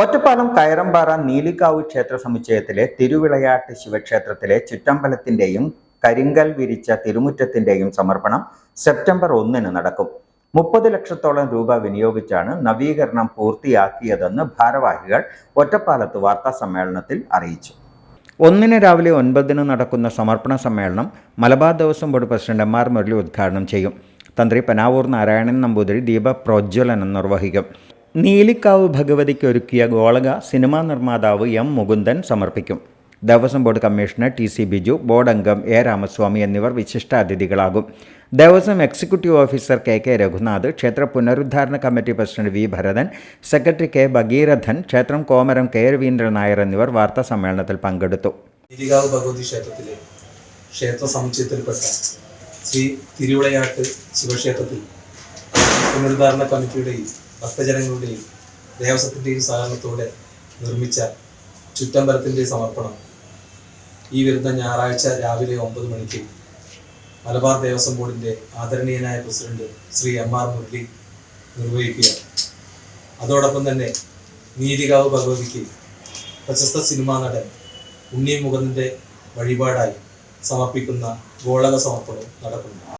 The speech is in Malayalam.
ഒറ്റപ്പാലം കയറമ്പാറ നീലിക്കാവ് ക്ഷേത്ര സമുച്ചയത്തിലെ തിരുവിളയാട്ട് ശിവക്ഷേത്രത്തിലെ ചുറ്റമ്പലത്തിന്റെയും കരിങ്കൽ വിരിച്ച തിരുമുറ്റത്തിന്റെയും സമർപ്പണം സെപ്റ്റംബർ ഒന്നിന് നടക്കും. മുപ്പത് ലക്ഷത്തോളം രൂപ വിനിയോഗിച്ചാണ് നവീകരണം പൂർത്തിയാക്കിയതെന്ന് ഭാരവാഹികൾ ഒറ്റപ്പാലത്ത് വാർത്താ സമ്മേളനത്തിൽ അറിയിച്ചു. ഒന്നിന് രാവിലെ ഒൻപതിന് നടക്കുന്ന സമർപ്പണ സമ്മേളനം Malabar Devaswom board president M R Murali ഉദ്ഘാടനം ചെയ്യും. തന്ത്രി പനാവൂർ നാരായണൻ നമ്പൂതിരി ദീപ പ്രോജ്വലനം നിർവഹിക്കും. നീലിക്കാവ് ഭഗവതിക്ക് ഒരുക്കിയ ഗോളക സിനിമാ നിർമ്മാതാവ് എം മുകുന്ദൻ സമർപ്പിക്കും. Devaswom board commissioner T C Biju board അംഗം എ രാമസ്വാമി എന്നിവർ വിശിഷ്ടാതിഥികളാകും. Devaswom executive officer K K Raghunath ക്ഷേത്ര പുനരുദ്ധാരണ committee president V Bharathan secretary K Bhagiratan ക്ഷേത്രം കോമരം കെ രവീന്ദ്രൻ നായർ എന്നിവർ വാർത്താ സമ്മേളനത്തിൽ പങ്കെടുത്തു. ഭഗവതി ക്ഷേത്രത്തിലെ ക്ഷേത്ര സമുച്ചയത്തിൽപ്പെട്ട ശ്രീ തിരുവിളയാട്ട് ശിവക്ഷേത്രത്തിൽ പുനരുദ്ധാരണ കമ്മിറ്റിയുടെയും ഭക്തജനങ്ങളുടെയും ദേവസ്വത്തിന്റെയും സഹകരണത്തോടെ നിർമ്മിച്ച ചുറ്റമ്പലത്തിന്റെ സമർപ്പണം. ഈ വരുന്ന ഞായറാഴ്ച രാവിലെ ഒമ്പത് മണിക്ക് മലബാർ ദേവസ്വം ബോർഡിന്റെ ആദരണീയനായ president Shri M R Murali നിർവഹിക്കുക അതോടൊപ്പം തന്നെ നീതികാവ് ഭഗവതിക്ക് പ്രശസ്ത സിനിമാ നടൻ ഉണ്ണി മുകുന്ദന്റെ വഴിപാടായി സമർപ്പിക്കുന്ന ഗോളക സമർപ്പണം നടക്കുന്നു.